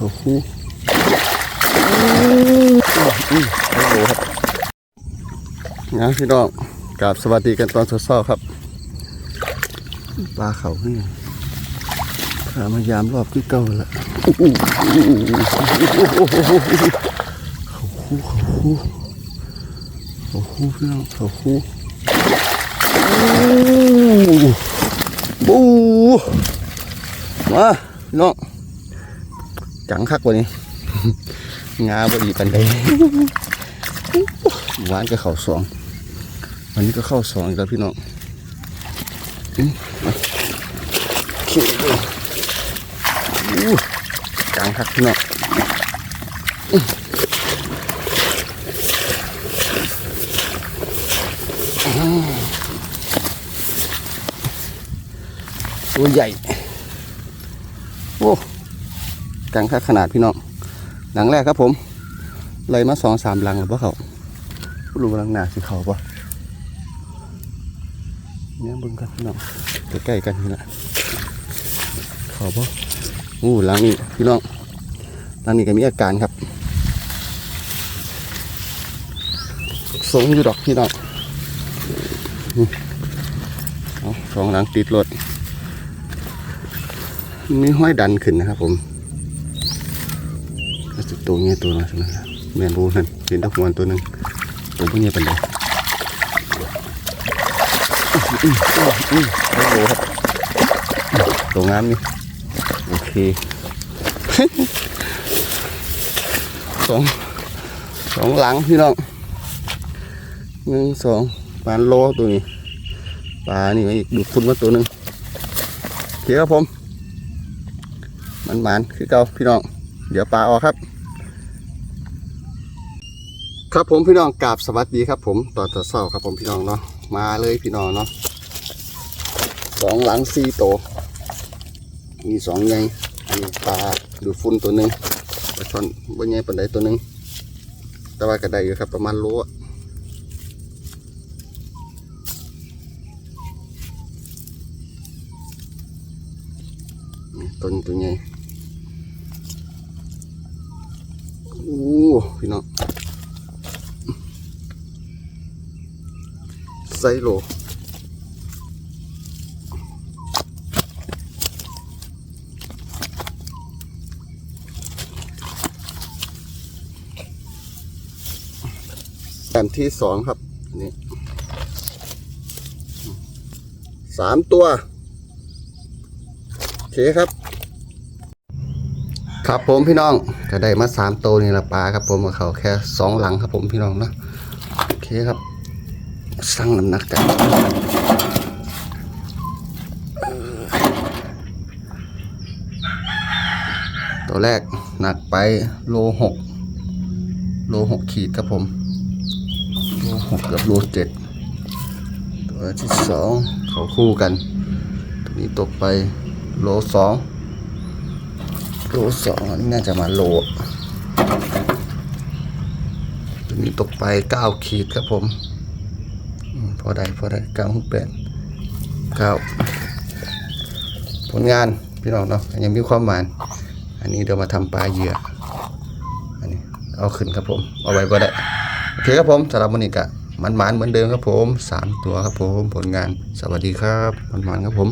โอ้โหอืมโอ้โหครับงานพี่น้องกราบสวัสดีกันตอนเช้าๆครับ ปลาเขาเนี่ยพามายามรอบที่เก่าละเขาคู่เขาคู่เขาคู่พี่น้องเขาคู่บูมาพี่น้อง จังคักกว่านี้ งาบดีปันใดหวานก็เข่าสองวันนี้ก็เข้าสองอีกแล้วพี่น้องขี้ดูจังคักพี่น้องตัวใหญ่ โอ้ จังคักขนาดพี่น้องหลังแรกครับผมเลยมาสองสามหลังหรือเปล่าเขารู้ว่าหลังหนาสิเขาปะเนี่ยบึงกันพี่น้องใกล้ๆกันนี่แหละขอบ่อู้หลังนี้พี่น้องหลังนี้ก็มีอาการครับสงอยู่ดอกพี่น้องนี่เอสองหลังติดรถมีห้อยดันขึ้นนะครับผม จะตัวเงี้ยตัวน้อยใช่ไหมครับแมนบูนั่นเป็นตะกวนตัวหนึ่งตัวพวกนี้เป็นไรอื้ออื้ออื้อโอ้โหครับตัวงามนี่โอเคสองสองหลังพี่น้องหนึ่งสองปลาโลตัวนี้ปลานี่อีกดูดฝุ่นมาตัวหนึ่งโอเคครับผมมันหมานคือเก่าพี่น้อง เดี๋ยวปลาออกครับ ครับผมพี่น้องกราบสวัสดีครับ ผมต่อต่อเศร้าครับผมพี่น้องเนาะมาเลยพี่น้องเนาะสองหลังสี่โตวมีสองไงมีปลาดูดฝุ่นตัวหนึ่งปลาช่อนบนไงปันไดตัวหนึ่งแต่ว่ากระไดอยู่ครับประมาณโลอะนี่ตัวนี้ตัวใหญ่โอ้พี่น้อง ไซโลแผ่นที่สองครับนี่สามตัวโอเคครับ ครับผมพี่น้องก็ได้มาสามตัวนี่ละปลาครับผมกับเขาแค่สองหลังครับผมพี่น้องเนาะโอเคครับ สั่งน้ำหนักกันตัวแรกหนักไปโลหกโลหกขีดครับผมโลหกกับโลเจ็ดตัวที่สองเขาคู่กัน ตัวนี้ตกไปโลสองโลสองนี่น่าจะมาโลตัวนี้ตกไปเก้าขีดครับผม พอได้พอได้เก้าหกแปดเก้าผลงานพี่น้องเนาะยังมีความหมาน อันนี้เดี๋ยวมาทำปลาเหยื่ออันนี้เอาขึ้นครับผม เอาไว้ก็ได้โอเคครับผมสำหรับวันนี้กะมันหมานเหมือนเดิมครับผมสามตัวครับผมผลงานสวัสดีครับมันหมานครับผม